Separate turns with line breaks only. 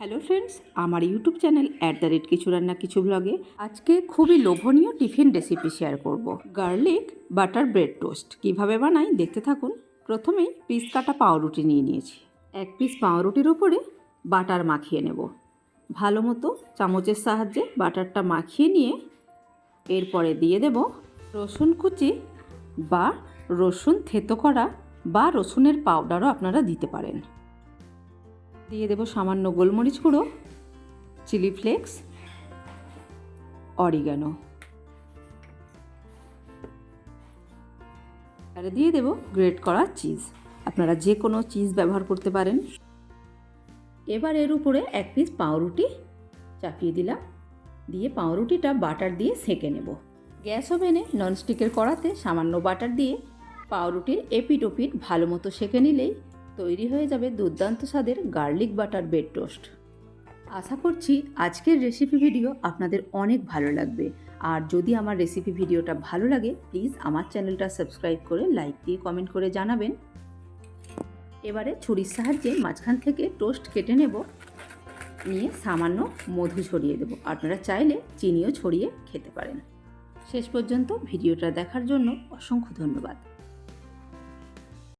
Hello friends আমার YouTube channel at the rate কিছু রান্না কিছু ব্লগে আজকে খুবই লোভনীয় টিফিন রেসিপি শেয়ার করব। গার্লিক বাটার ব্রেড টোস্ট কীভাবে বানাই দেখতে থাকুন। প্রথমেই পিস কাটা পাউরুটি নিয়ে নিয়েছি। এক পিস পাউরুটির ওপরে বাটার মাখিয়ে নেব। ভালো মতো চামচের সাহায্যে বাটারটা মাখিয়ে নিয়ে এরপরে দিয়ে দেব রসুন কুচি বা রসুন থেতো করা বা রসুনের পাউডারও আপনারা দিতে পারেন। দিয়ে দেব সামান্য গোলমরিচ গুঁড়ো, চিলি ফ্লেক্স, অরিগানো। আর দিয়ে দেব গ্রেট করা চিজ। আপনারা যে কোনো চিজ ব্যবহার করতে পারেন। এবার এর উপরে এক পিস পাউরুটি চাপিয়ে দিলাম। দিয়ে পাউরুটিটা বাটার দিয়ে সেঁকে নেব। গ্যাস ওভেনে ননস্টিকের কড়াতে সামান্য বাটার দিয়ে পাউরুটির এপিট ওপিট ভালো মতো সেঁকে নিলেই তৈরি হয়ে যাবে দুর্দান্ত স্বাদের গার্লিক বাটার বেড টোস্ট। আশা করছি আজকের রেসিপি ভিডিও আপনাদের অনেক ভালো লাগবে। আর যদি আমার রেসিপি ভিডিওটা ভালো লাগে প্লিজ আমার চ্যানেলটা সাবস্ক্রাইব করে লাইক দিয়ে কমেন্ট করে জানাবেন। এবারে ছুরির সাহায্যে মাঝখান থেকে টোস্ট কেটে নেব। নিয়ে সামান্য মধু ছড়িয়ে দেবো। আপনারা চাইলে চিনিও ছড়িয়ে খেতে পারেন। শেষ পর্যন্ত ভিডিওটা দেখার জন্য অসংখ্য ধন্যবাদ।